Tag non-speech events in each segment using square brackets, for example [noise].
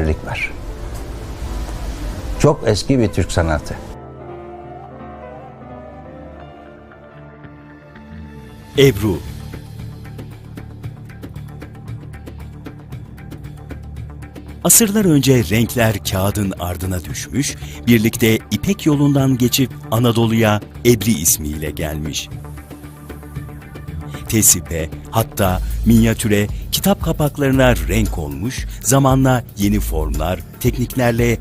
lik var. Çok eski bir Türk sanatı. Ebru Asırlar önce renkler kağıdın ardına düşmüş, birlikte İpek yolundan geçip Anadolu'ya Ebri ismiyle gelmiş. Tesipe, hatta minyatüre, kitap kapaklarına renk olmuş, zamanla yeni formlar, tekniklerle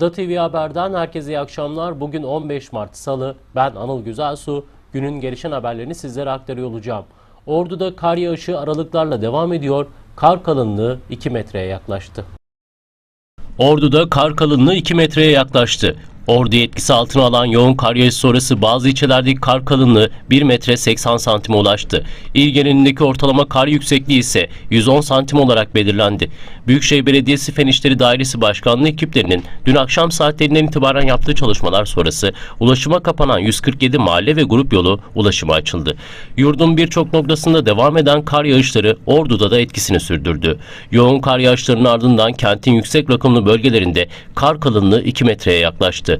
Ada TV Haber'den herkese iyi akşamlar. Bugün 15 Mart Salı. Ben Anıl Güzelsu. Günün gelişen haberlerini sizlere aktarıyor olacağım. Ordu'da kar yağışı aralıklarla devam ediyor. Kar kalınlığı 2 metreye yaklaştı. Ordu'da kar kalınlığı 2 metreye yaklaştı. Ordu etkisi altına alan yoğun kar yağışı sonrası bazı ilçelerdeki kar kalınlığı 1 metre 80 santime ulaştı. İl genelindeki ortalama kar yüksekliği ise 110 santim olarak belirlendi. Büyükşehir Belediyesi Fen İşleri Dairesi Başkanlığı ekiplerinin dün akşam saatlerinden itibaren yaptığı çalışmalar sonrası ulaşıma kapanan 147 mahalle ve grup yolu ulaşıma açıldı. Yurdun birçok noktasında devam eden kar yağışları Ordu'da da etkisini sürdürdü. Yoğun kar yağışlarının ardından kentin yüksek rakımlı bölgelerinde kar kalınlığı 2 metreye yaklaştı.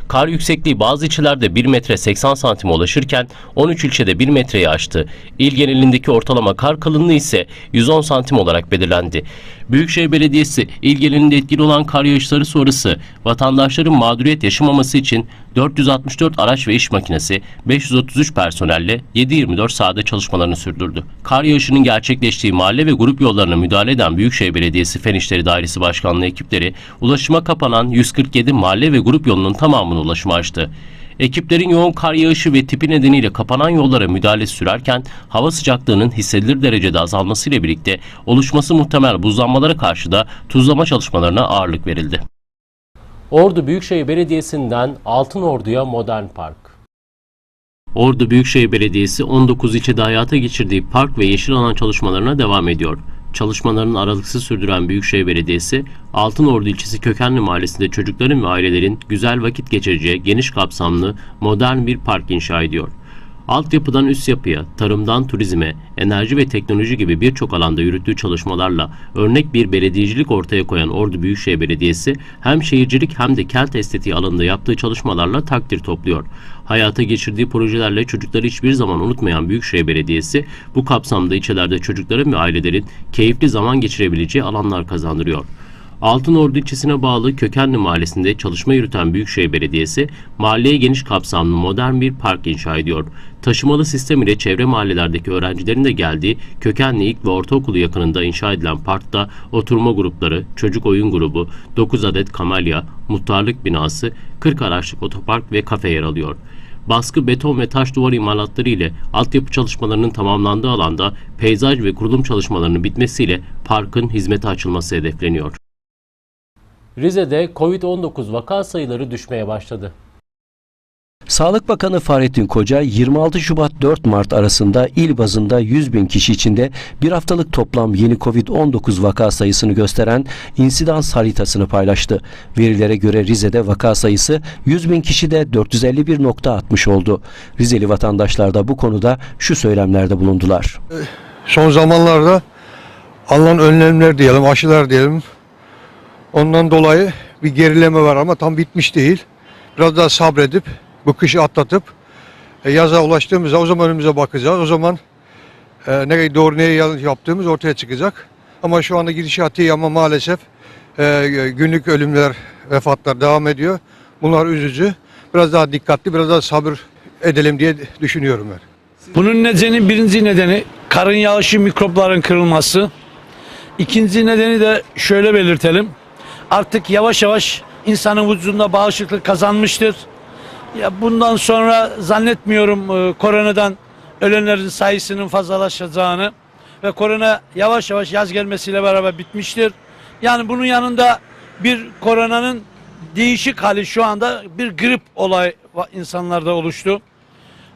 Kar yüksekliği bazı ilçelerde 1 metre 80 santime ulaşırken 13 ilçede 1 metreyi aştı. İl genelindeki ortalama kar kalınlığı ise 110 santim olarak belirlendi. Büyükşehir Belediyesi il genelinde etkili olan kar yağışları sonrası vatandaşların mağduriyet yaşamaması için 464 araç ve iş makinesi 533 personelle 7-24 sahada çalışmalarını sürdürdü. Kar yağışının gerçekleştiği mahalle ve grup yollarına müdahale eden Büyükşehir Belediyesi Fen İşleri Dairesi Başkanlığı ekipleri ulaşıma kapanan 147 mahalle ve grup yolunun tamamını ulaşıma açtı. Ekiplerin yoğun kar yağışı ve tipi nedeniyle kapanan yollara müdahale sürerken hava sıcaklığının hissedilir derecede azalmasıyla birlikte oluşması muhtemel buzlanmalara karşı da tuzlama çalışmalarına ağırlık verildi. Ordu Büyükşehir Belediyesi'nden Altın Ordu'ya Modern Park. Ordu Büyükşehir Belediyesi 19 ilçede hayata geçirdiği park ve yeşil alan çalışmalarına devam ediyor. Çalışmalarının aralıksız sürdüren Büyükşehir Belediyesi, Altınordu ilçesi Kökenli Mahallesi'nde çocukların ve ailelerin güzel vakit geçireceği geniş kapsamlı modern bir park inşa ediyor. Altyapıdan üst yapıya, tarımdan turizme, enerji ve teknoloji gibi birçok alanda yürüttüğü çalışmalarla örnek bir belediyecilik ortaya koyan Ordu Büyükşehir Belediyesi hem şehircilik hem de kent estetiği alanında yaptığı çalışmalarla takdir topluyor. Hayata geçirdiği projelerle çocukları hiçbir zaman unutmayan Büyükşehir Belediyesi bu kapsamda ilçelerde çocukların ve ailelerin keyifli zaman geçirebileceği alanlar kazandırıyor. Altınordu ilçesine bağlı Kökenli Mahallesi'nde çalışma yürüten Büyükşehir Belediyesi, mahalleye geniş kapsamlı modern bir park inşa ediyor. Taşımalı sistem ile çevre mahallelerdeki öğrencilerin de geldiği Kökenli İlk ve Ortaokulu yakınında inşa edilen parkta oturma grupları, çocuk oyun grubu, 9 adet kamelya, muhtarlık binası, 40 araçlık otopark ve kafe yer alıyor. Baskı, beton ve taş duvar imalatları ile altyapı çalışmalarının tamamlandığı alanda peyzaj ve kurulum çalışmalarının bitmesiyle parkın hizmete açılması hedefleniyor. Rize'de Covid-19 vaka sayıları düşmeye başladı. Sağlık Bakanı Fahrettin Koca 26 Şubat 4 Mart arasında il bazında 100 bin kişi içinde bir haftalık toplam yeni Covid-19 vaka sayısını gösteren insidans haritasını paylaştı. Verilere göre Rize'de vaka sayısı 100 bin kişide 451.60 oldu. Rizeli vatandaşlar da bu konuda şu söylemlerde bulundular. son zamanlarda alınan önlemler diyelim, aşılar diyelim. Ondan dolayı bir gerileme var ama tam bitmiş değil. Biraz daha sabredip bu kışı atlatıp e, yaza ulaştığımızda o zaman önümüze bakacağız. O zaman e, ne doğru neyi yanlış yaptığımız ortaya çıkacak. Ama şu anda gidişat iyi ama maalesef e, günlük ölümler, vefatlar devam ediyor. Bunlar üzücü. Biraz daha dikkatli, biraz daha sabır edelim diye düşünüyorum ben. Bunun nedeni birinci nedeni karın yağışı mikropların kırılması. İkinci nedeni de şöyle belirtelim. Artık yavaş yavaş insanın vücudunda bağışıklık kazanmıştır. Ya bundan sonra zannetmiyorum e, koronadan ölenlerin sayısının fazlalaşacağını ve korona yavaş yavaş yaz gelmesiyle beraber bitmiştir. Yani bunun yanında bir koronanın değişik hali şu anda bir grip olay insanlarda oluştu.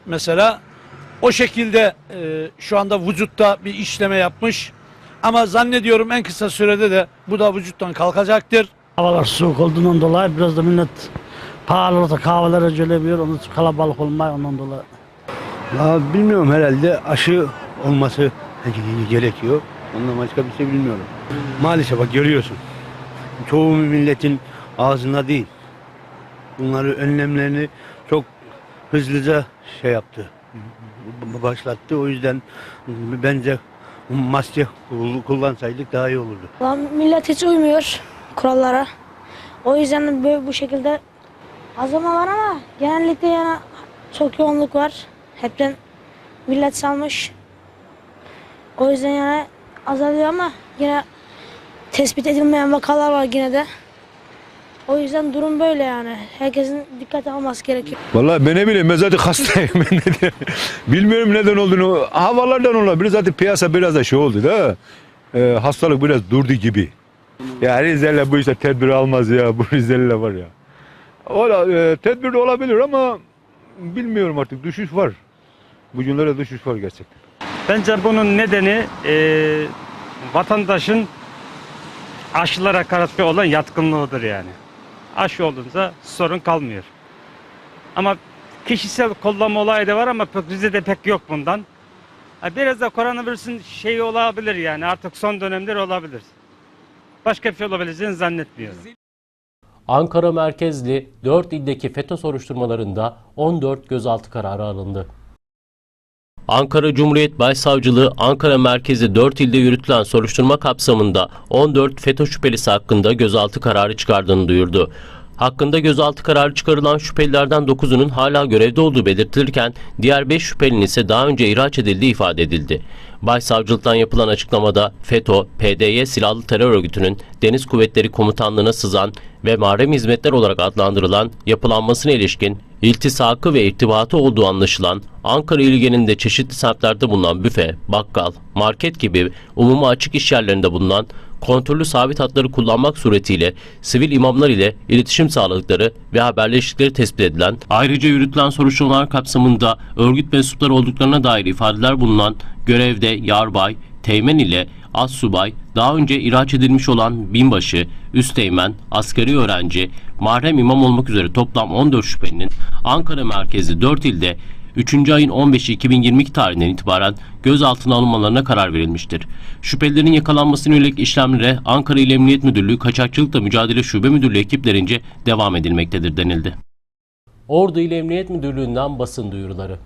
Mesela o şekilde e, şu anda vücutta bir işleme yapmış. Ama zannediyorum en kısa sürede de bu da vücuttan kalkacaktır. Havalar soğuk olduğundan dolayı biraz da millet pahalılıkta kahvelere gelebiliyor. Onun için kalabalık olmuyor ondan dolayı. Ya bilmiyorum herhalde aşı olması [laughs] gerekiyor. Ondan başka bir şey bilmiyorum. Maalesef bak görüyorsun. Çoğu milletin ağzında değil. Bunları önlemlerini çok hızlıca şey yaptı. Başlattı. O yüzden bence maske kull- kullansaydık daha iyi olurdu. Lan millet hiç uymuyor kurallara. O yüzden de böyle bu şekilde azalma var ama genellikle yani çok yoğunluk var. Hepten millet salmış. O yüzden yani azalıyor ama yine tespit edilmeyen vakalar var yine de. O yüzden durum böyle yani. Herkesin dikkate alması gerekiyor. Vallahi ben ne bileyim ben zaten hastayım. [laughs] Ben ne diyeyim. Bilmiyorum neden olduğunu. Havalardan olabilir. Zaten piyasa biraz da şey oldu da. Ee, hastalık biraz durdu gibi. Ya Rizeli bu işte tedbir almaz ya. Bu Rizeli var ya. Ola, e, tedbir de olabilir ama bilmiyorum artık düşüş var. Bugünlere düşüş var gerçekten. Bence bunun nedeni e, vatandaşın aşılara karşı olan yatkınlığıdır yani. Aşı olunca sorun kalmıyor. Ama kişisel kullanma olayı da var ama pek Rize'de pek yok bundan. Biraz da koronavirüsün şeyi olabilir yani artık son dönemler olabilir. Başka bir şey olabileceğini zannetmiyorum. Ankara merkezli 4 ildeki FETÖ soruşturmalarında 14 gözaltı kararı alındı. Ankara Cumhuriyet Başsavcılığı Ankara merkezi 4 ilde yürütülen soruşturma kapsamında 14 FETÖ şüphelisi hakkında gözaltı kararı çıkardığını duyurdu. Hakkında gözaltı kararı çıkarılan şüphelilerden 9'unun hala görevde olduğu belirtilirken diğer 5 şüphelinin ise daha önce ihraç edildiği ifade edildi. Başsavcılıktan yapılan açıklamada FETÖ, PDY silahlı terör örgütünün Deniz Kuvvetleri Komutanlığı'na sızan ve mahrem hizmetler olarak adlandırılan yapılanmasına ilişkin iltisakı ve irtibatı olduğu anlaşılan Ankara ili genelinde çeşitli semtlerde bulunan büfe, bakkal, market gibi umuma açık iş yerlerinde bulunan kontrollü sabit hatları kullanmak suretiyle sivil imamlar ile iletişim sağladıkları ve haberleştikleri tespit edilen, ayrıca yürütülen soruşturmalar kapsamında örgüt mensupları olduklarına dair ifadeler bulunan görevde yarbay, teğmen ile az subay, daha önce ihraç edilmiş olan binbaşı, üsteğmen, askeri öğrenci, mahrem imam olmak üzere toplam 14 şüphelinin Ankara merkezi 4 ilde 3. ayın 15'i 2022 tarihinden itibaren gözaltına alınmalarına karar verilmiştir. Şüphelilerin yakalanmasına yönelik işlemlere Ankara İl Emniyet Müdürlüğü Kaçakçılıkla Mücadele Şube Müdürlüğü ekiplerince devam edilmektedir denildi. Ordu İl Emniyet Müdürlüğü'nden basın duyuruları.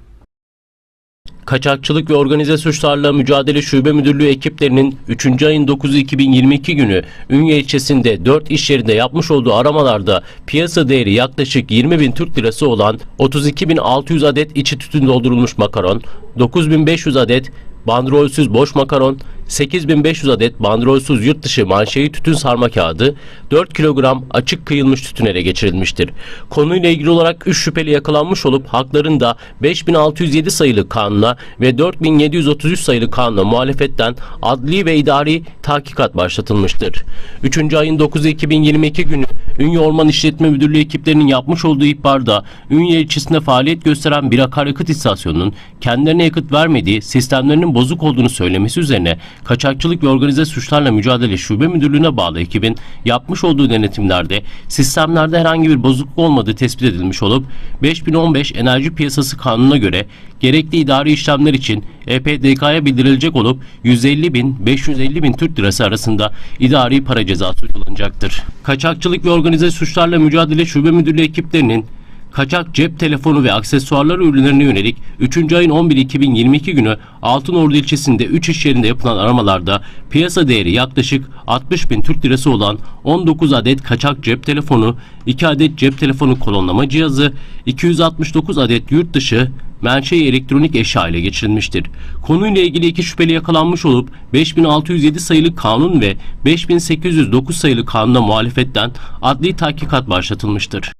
Kaçakçılık ve Organize Suçlarla Mücadele Şube Müdürlüğü ekiplerinin 3. ayın 9'u 2022 günü Ünye ilçesinde 4 iş yerinde yapmış olduğu aramalarda piyasa değeri yaklaşık 20 bin Türk lirası olan 32.600 adet içi tütün doldurulmuş makaron, 9.500 adet bandrolsüz boş makaron, 8500 adet bandrolsüz yurt dışı manşeyi tütün sarma kağıdı, 4 kilogram açık kıyılmış tütün ele geçirilmiştir. Konuyla ilgili olarak 3 şüpheli yakalanmış olup haklarında 5607 sayılı kanuna ve 4733 sayılı kanuna muhalefetten adli ve idari tahkikat başlatılmıştır. 3. ayın 9'u 2022 günü Ünye Orman İşletme Müdürlüğü ekiplerinin yapmış olduğu ihbarda Ünye ilçesinde faaliyet gösteren bir akaryakıt istasyonunun kendilerine yakıt vermediği, sistemlerinin bozuk olduğunu söylemesi üzerine Kaçakçılık ve Organize Suçlarla Mücadele Şube Müdürlüğü'ne bağlı ekibin yapmış olduğu denetimlerde sistemlerde herhangi bir bozukluk olmadığı tespit edilmiş olup 5015 Enerji Piyasası Kanunu'na göre gerekli idari işlemler için EPDK'ya bildirilecek olup 150 bin 550 bin Türk lirası arasında idari para cezası uygulanacaktır. Kaçakçılık ve Organize Suçlarla Mücadele Şube Müdürlüğü ekiplerinin kaçak cep telefonu ve aksesuarlar ürünlerine yönelik 3. ayın 11 2022 günü Altınordu ilçesinde 3 iş yerinde yapılan aramalarda piyasa değeri yaklaşık 60 bin Türk lirası olan 19 adet kaçak cep telefonu, 2 adet cep telefonu kolonlama cihazı, 269 adet yurt dışı menşei elektronik eşya ile geçirilmiştir. Konuyla ilgili iki şüpheli yakalanmış olup 5607 sayılı kanun ve 5809 sayılı kanuna muhalefetten adli tahkikat başlatılmıştır.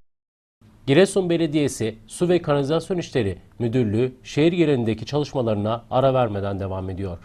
Giresun Belediyesi Su ve Kanalizasyon İşleri Müdürlüğü şehir genelindeki çalışmalarına ara vermeden devam ediyor.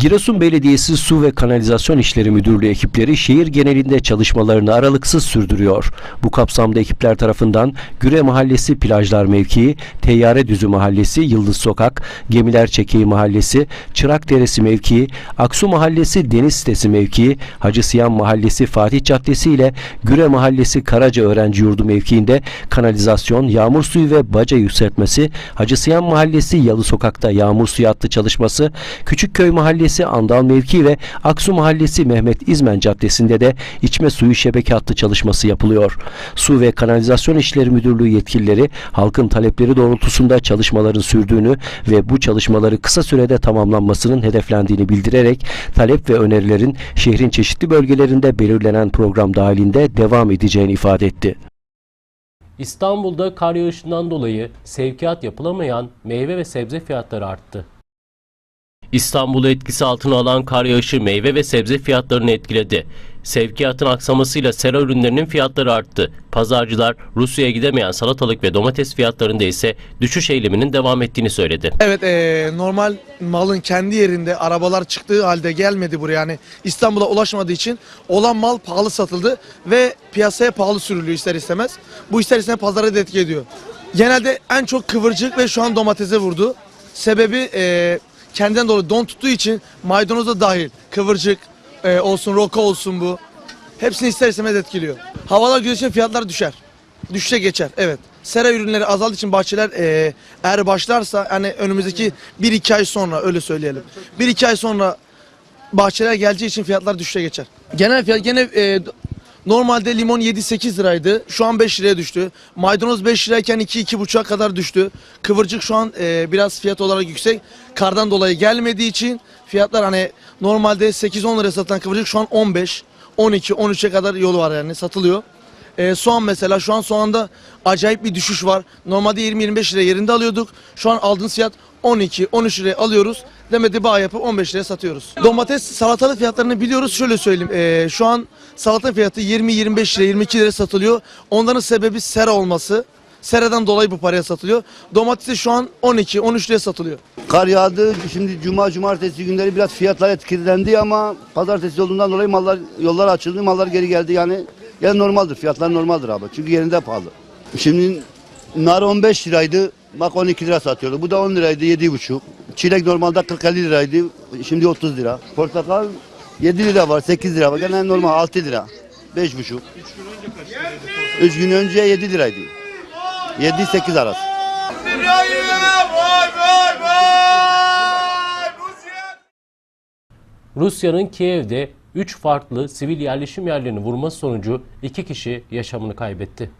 Giresun Belediyesi Su ve Kanalizasyon İşleri Müdürlüğü ekipleri şehir genelinde çalışmalarını aralıksız sürdürüyor. Bu kapsamda ekipler tarafından Güre Mahallesi Plajlar Mevkii, Teyyare Düzü Mahallesi Yıldız Sokak, Gemiler Çekeği Mahallesi, Çırak Deresi Mevkii, Aksu Mahallesi Deniz Sitesi Mevkii, Hacı Siyan Mahallesi Fatih Caddesi ile Güre Mahallesi Karaca Öğrenci Yurdu mevkiinde kanalizasyon, yağmur suyu ve baca yükseltmesi, Hacı Siyan Mahallesi Yalı Sokak'ta yağmur suyu hattı çalışması, Küçükköy Mahallesi Andal Mevki ve Aksu Mahallesi Mehmet İzmen Caddesi'nde de içme suyu şebeke hattı çalışması yapılıyor. Su ve Kanalizasyon İşleri Müdürlüğü yetkilileri halkın talepleri doğrultusunda çalışmaların sürdüğünü ve bu çalışmaları kısa sürede tamamlanmasının hedeflendiğini bildirerek talep ve önerilerin şehrin çeşitli bölgelerinde belirlenen program dahilinde devam edeceğini ifade etti. İstanbul'da kar yağışından dolayı sevkiyat yapılamayan meyve ve sebze fiyatları arttı. İstanbul'u etkisi altına alan kar yağışı meyve ve sebze fiyatlarını etkiledi. Sevkiyatın aksamasıyla sera ürünlerinin fiyatları arttı. Pazarcılar Rusya'ya gidemeyen salatalık ve domates fiyatlarında ise düşüş eğiliminin devam ettiğini söyledi. Evet eee, normal malın kendi yerinde arabalar çıktığı halde gelmedi buraya. Yani İstanbul'a ulaşmadığı için olan mal pahalı satıldı ve piyasaya pahalı sürülüyor ister istemez. Bu ister istemez pazara da etki ediyor. Genelde en çok kıvırcık ve şu an domatese vurdu. Sebebi eee kendinden dolayı don tuttuğu için maydanoz da dahil. Kıvırcık eee, olsun, roka olsun bu. Hepsini ister istemez etkiliyor. Havalar güneşe fiyatlar düşer. Düşüşe geçer evet. Sera ürünleri azaldığı için bahçeler eee, eğer başlarsa hani önümüzdeki 1-2 ay sonra öyle söyleyelim. 1-2 ay sonra bahçeler geleceği için fiyatlar düşüşe geçer. Genel fiyat gene eee, normalde limon 7-8 liraydı. Şu an 5 liraya düştü. Maydanoz 5 lirayken 2-2,5'a kadar düştü. Kıvırcık şu an eee, biraz fiyat olarak yüksek. Kardan dolayı gelmediği için fiyatlar hani normalde 8-10 liraya satılan kıvırcık şu an 15, 12, 13'e kadar yolu var yani satılıyor. Ee, soğan mesela şu an soğanda acayip bir düşüş var. Normalde 20-25 liraya yerinde alıyorduk. Şu an aldığımız fiyat 12-13 liraya alıyoruz. Demedi bağ yapıp 15 liraya satıyoruz. Domates salatalık fiyatlarını biliyoruz. Şöyle söyleyeyim. ee, şu an salata fiyatı 20-25 lira 22 liraya satılıyor. Onların sebebi sera olması. Seradan dolayı bu paraya satılıyor. Domates şu an 12-13 liraya satılıyor. Kar yağdı. Şimdi cuma cumartesi günleri biraz fiyatlar etkilendi ama pazartesi olduğundan dolayı mallar yollar açıldı. Mallar geri geldi yani. Yani normaldir. Fiyatlar normaldir abi. Çünkü yerinde pahalı. Şimdi nar 15 liraydı. Bak 12 lira satıyordu. Bu da 10 liraydı 7,5. Çilek normalde 40-50 liraydı. Şimdi 30 lira. Portakal 7 lira var 8 lira var. Gene normal 6 lira. 5,5. 3 gün önce 7 liraydı. 7-8 arası. Rusya'nın Kiev'de 3 farklı sivil yerleşim yerlerini vurması sonucu 2 kişi yaşamını kaybetti.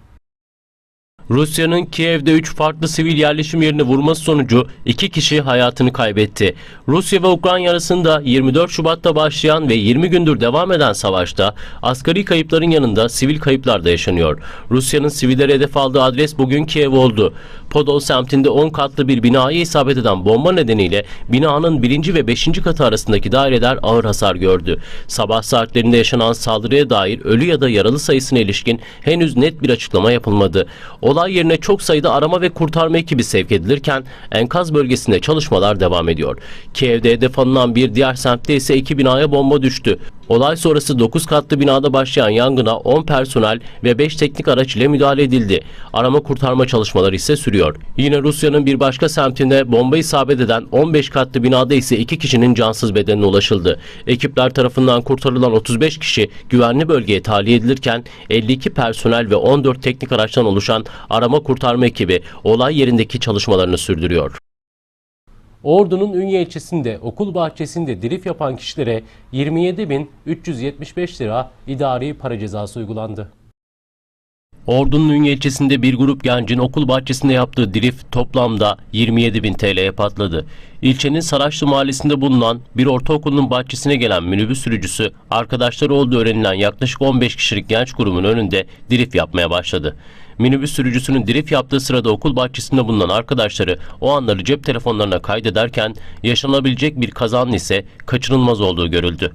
Rusya'nın Kiev'de 3 farklı sivil yerleşim yerini vurması sonucu 2 kişi hayatını kaybetti. Rusya ve Ukrayna arasında 24 Şubat'ta başlayan ve 20 gündür devam eden savaşta asgari kayıpların yanında sivil kayıplar da yaşanıyor. Rusya'nın sivillere hedef aldığı adres bugün Kiev oldu. Podol semtinde 10 katlı bir binaya isabet eden bomba nedeniyle binanın 1. ve 5. katı arasındaki daireler ağır hasar gördü. Sabah saatlerinde yaşanan saldırıya dair ölü ya da yaralı sayısına ilişkin henüz net bir açıklama yapılmadı. Olay yerine çok sayıda arama ve kurtarma ekibi sevk edilirken enkaz bölgesinde çalışmalar devam ediyor. Kiev'de hedef alınan bir diğer semtte ise iki binaya bomba düştü. Olay sonrası 9 katlı binada başlayan yangına 10 personel ve 5 teknik araç ile müdahale edildi. Arama kurtarma çalışmaları ise sürüyor. Sürdürüyor. Yine Rusya'nın bir başka semtinde bomba isabet eden 15 katlı binada ise 2 kişinin cansız bedenine ulaşıldı. Ekipler tarafından kurtarılan 35 kişi güvenli bölgeye tahliye edilirken 52 personel ve 14 teknik araçtan oluşan arama kurtarma ekibi olay yerindeki çalışmalarını sürdürüyor. Ordu'nun Ünye ilçesinde okul bahçesinde drift yapan kişilere 27.375 lira idari para cezası uygulandı. Ordu'nun Ünye ilçesinde bir grup gencin okul bahçesinde yaptığı drift toplamda 27.000 TL'ye patladı. İlçenin Saraçlı mahallesinde bulunan bir ortaokulun bahçesine gelen minibüs sürücüsü arkadaşları olduğu öğrenilen yaklaşık 15 kişilik genç grubun önünde drift yapmaya başladı. Minibüs sürücüsünün drift yaptığı sırada okul bahçesinde bulunan arkadaşları o anları cep telefonlarına kaydederken yaşanabilecek bir kazanın ise kaçınılmaz olduğu görüldü.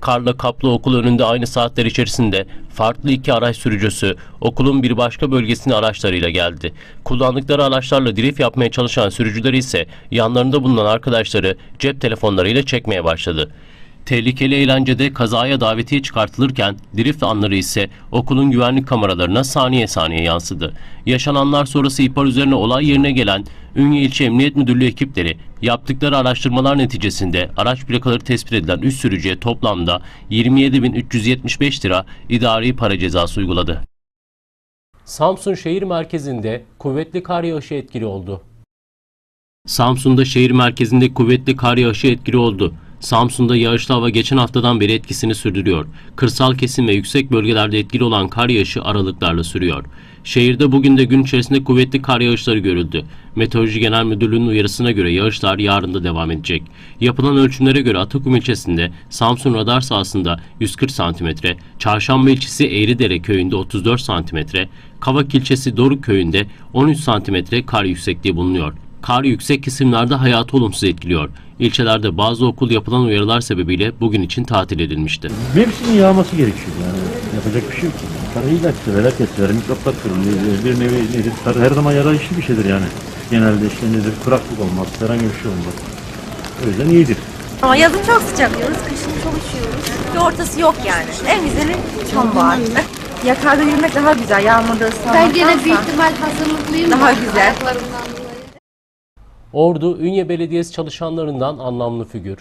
Karla kaplı okul önünde aynı saatler içerisinde farklı iki araç sürücüsü okulun bir başka bölgesine araçlarıyla geldi. Kullandıkları araçlarla drift yapmaya çalışan sürücüler ise yanlarında bulunan arkadaşları cep telefonlarıyla çekmeye başladı. Tehlikeli eğlencede kazaya davetiye çıkartılırken drift anları ise okulun güvenlik kameralarına saniye saniye yansıdı. Yaşananlar sonrası ihbar üzerine olay yerine gelen Ünye İlçe Emniyet Müdürlüğü ekipleri yaptıkları araştırmalar neticesinde araç plakaları tespit edilen 3 sürücüye toplamda 27.375 lira idari para cezası uyguladı. Samsun şehir merkezinde kuvvetli kar yağışı etkili oldu. Samsun'da şehir merkezinde kuvvetli kar yağışı etkili oldu. Samsun'da yağışlı hava geçen haftadan beri etkisini sürdürüyor. Kırsal kesim ve yüksek bölgelerde etkili olan kar yağışı aralıklarla sürüyor. Şehirde bugün de gün içerisinde kuvvetli kar yağışları görüldü. Meteoroloji Genel Müdürlüğü'nün uyarısına göre yağışlar yarın da devam edecek. Yapılan ölçümlere göre Atakum ilçesinde Samsun radar sahasında 140 cm, Çarşamba ilçesi Eğridere köyünde 34 cm, Kavak ilçesi Doruk köyünde 13 cm kar yüksekliği bulunuyor. Kar yüksek kesimlerde hayatı olumsuz etkiliyor. İlçelerde bazı okul yapılan uyarılar sebebiyle bugün için tatil edilmişti. Mevsimin yağması gerekiyor yani. Yapacak bir şey yok. Kar ilaçtır, felakettir, mikroplar kırılıyor. Bir nevi nedir? Kar her zaman yarayışlı bir şeydir yani. Genelde işte nedir? Kuraklık olmaz, herhangi bir şey olmaz. O yüzden iyidir. Ama yazın çok sıcaklıyoruz, kışın çok üşüyoruz. Bir ortası yok yani. En güzeli sonbahar. Yakarda yürümek daha güzel, yağmurda ıslanmaktansa. Ben gene büyük ihtimal hazırlıklıyım. Daha da güzel. ayaklarımdan. Ordu Ünye Belediyesi çalışanlarından anlamlı figür.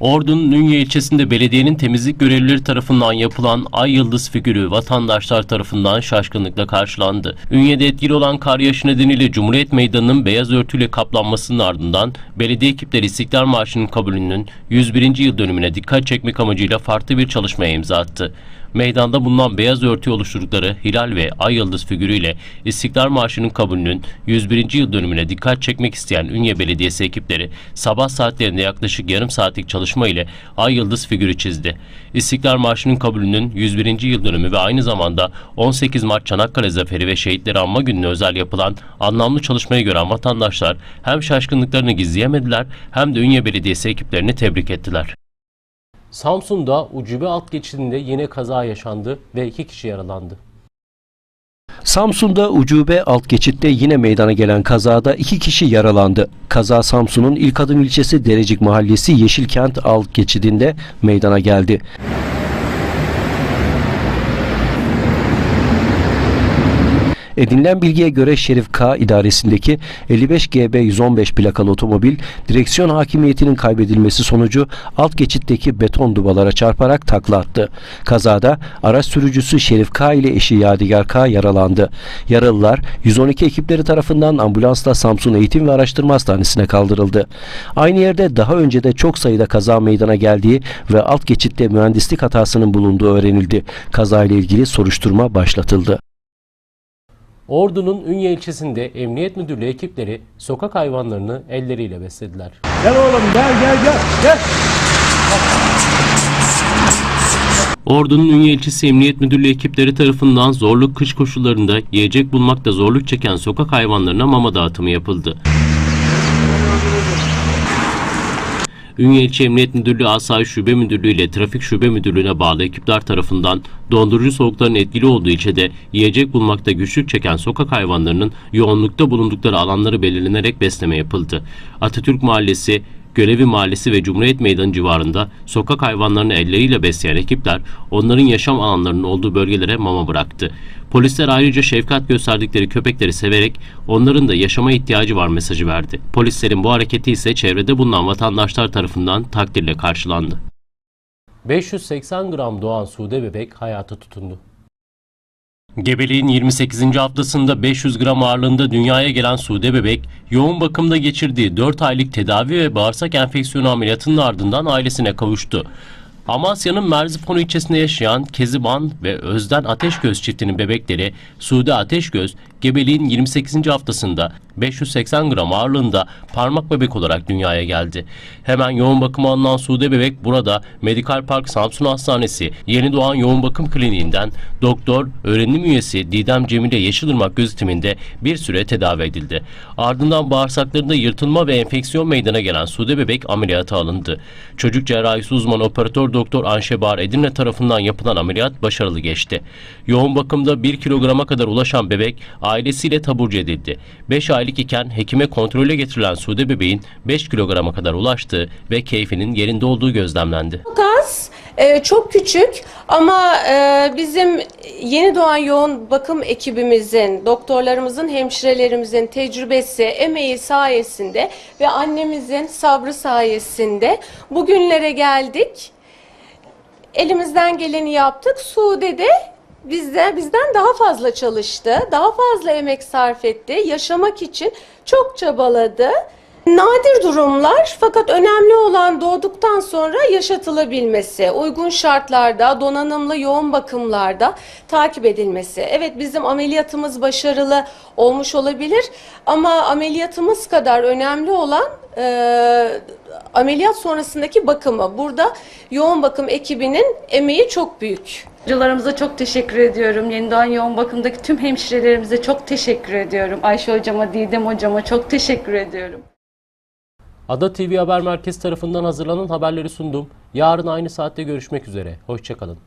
Ordu'nun Ünye ilçesinde belediyenin temizlik görevlileri tarafından yapılan Ay Yıldız figürü vatandaşlar tarafından şaşkınlıkla karşılandı. Ünye'de etkili olan kar yağışı nedeniyle Cumhuriyet Meydanı'nın beyaz örtüyle kaplanmasının ardından belediye ekipleri İstiklal Marşı'nın kabulünün 101. yıl dönümüne dikkat çekmek amacıyla farklı bir çalışmaya imza attı. Meydanda bulunan beyaz örtü oluşturdukları hilal ve ay yıldız figürüyle İstiklal Marşı'nın kabulünün 101. yıl dönümüne dikkat çekmek isteyen Ünye Belediyesi ekipleri sabah saatlerinde yaklaşık yarım saatlik çalışma ile ay yıldız figürü çizdi. İstiklal Marşı'nın kabulünün 101. yıl dönümü ve aynı zamanda 18 Mart Çanakkale Zaferi ve Şehitleri Anma Günü'ne özel yapılan anlamlı çalışmayı gören vatandaşlar hem şaşkınlıklarını gizleyemediler hem de Ünye Belediyesi ekiplerini tebrik ettiler. Samsun'da Ucube alt geçidinde yine kaza yaşandı ve iki kişi yaralandı. Samsun'da ucube alt geçitte yine meydana gelen kazada iki kişi yaralandı. Kaza Samsun'un ilk adım ilçesi Derecik Mahallesi Yeşilkent alt geçidinde meydana geldi. Edinilen bilgiye göre Şerif K idaresindeki 55 GB 115 plakalı otomobil direksiyon hakimiyetinin kaybedilmesi sonucu alt geçitteki beton dubalara çarparak takla attı. Kazada araç sürücüsü Şerif K ile eşi Yadigar K yaralandı. Yaralılar 112 ekipleri tarafından ambulansla Samsun Eğitim ve Araştırma Hastanesi'ne kaldırıldı. Aynı yerde daha önce de çok sayıda kaza meydana geldiği ve alt geçitte mühendislik hatasının bulunduğu öğrenildi. Kazayla ilgili soruşturma başlatıldı. Ordu'nun Ünye ilçesinde Emniyet Müdürlüğü ekipleri sokak hayvanlarını elleriyle beslediler. Gel oğlum gel gel gel. Gel. Ordu'nun Ünye ilçesi Emniyet Müdürlüğü ekipleri tarafından zorluk kış koşullarında yiyecek bulmakta zorluk çeken sokak hayvanlarına mama dağıtımı yapıldı. Ünye İlçe Emniyet Müdürlüğü Asayiş Şube Müdürlüğü ile Trafik Şube Müdürlüğü'ne bağlı ekipler tarafından dondurucu soğukların etkili olduğu ilçede yiyecek bulmakta güçlük çeken sokak hayvanlarının yoğunlukta bulundukları alanları belirlenerek besleme yapıldı. Atatürk Mahallesi, Görevi Mahallesi ve Cumhuriyet Meydanı civarında sokak hayvanlarını elleriyle besleyen ekipler onların yaşam alanlarının olduğu bölgelere mama bıraktı. Polisler ayrıca şefkat gösterdikleri köpekleri severek onların da yaşama ihtiyacı var mesajı verdi. Polislerin bu hareketi ise çevrede bulunan vatandaşlar tarafından takdirle karşılandı. 580 gram doğan Sude bebek hayata tutundu. Gebeliğin 28. haftasında 500 gram ağırlığında dünyaya gelen Sude bebek, yoğun bakımda geçirdiği 4 aylık tedavi ve bağırsak enfeksiyonu ameliyatının ardından ailesine kavuştu. Amasya'nın Merzifon ilçesinde yaşayan Keziban ve Özden Ateşgöz çiftinin bebekleri Sude Ateşgöz, gebeliğin 28. haftasında 580 gram ağırlığında parmak bebek olarak dünyaya geldi. Hemen yoğun bakıma alınan Sude bebek burada Medikal Park Samsun Hastanesi Yeni Doğan Yoğun Bakım Kliniğinden doktor, öğrenim üyesi Didem Cemile Yeşilırmak gözetiminde bir süre tedavi edildi. Ardından bağırsaklarında yırtılma ve enfeksiyon meydana gelen Sude bebek ameliyata alındı. Çocuk cerrahisi uzmanı operatör doktor Anşe Bağır Edirne tarafından yapılan ameliyat başarılı geçti. Yoğun bakımda 1 kilograma kadar ulaşan bebek ailesiyle taburcu edildi. 5 aylık iken hekime kontrole getirilen Sude bebeğin 5 kilograma kadar ulaştığı ve keyfinin yerinde olduğu gözlemlendi. Gaz e, çok küçük ama e, bizim yeni doğan yoğun bakım ekibimizin, doktorlarımızın, hemşirelerimizin tecrübesi, emeği sayesinde ve annemizin sabrı sayesinde bugünlere geldik. Elimizden geleni yaptık. Sude de bizde bizden daha fazla çalıştı, daha fazla emek sarf etti, yaşamak için çok çabaladı. Nadir durumlar fakat önemli olan doğduktan sonra yaşatılabilmesi, uygun şartlarda, donanımlı yoğun bakımlarda takip edilmesi. Evet bizim ameliyatımız başarılı olmuş olabilir ama ameliyatımız kadar önemli olan e, ameliyat sonrasındaki bakımı. Burada yoğun bakım ekibinin emeği çok büyük. Hocalarımıza çok teşekkür ediyorum. Yeni doğan yoğun bakımdaki tüm hemşirelerimize çok teşekkür ediyorum. Ayşe hocama, Didem hocama çok teşekkür ediyorum. Ada TV Haber Merkezi tarafından hazırlanan haberleri sundum. Yarın aynı saatte görüşmek üzere. Hoşçakalın.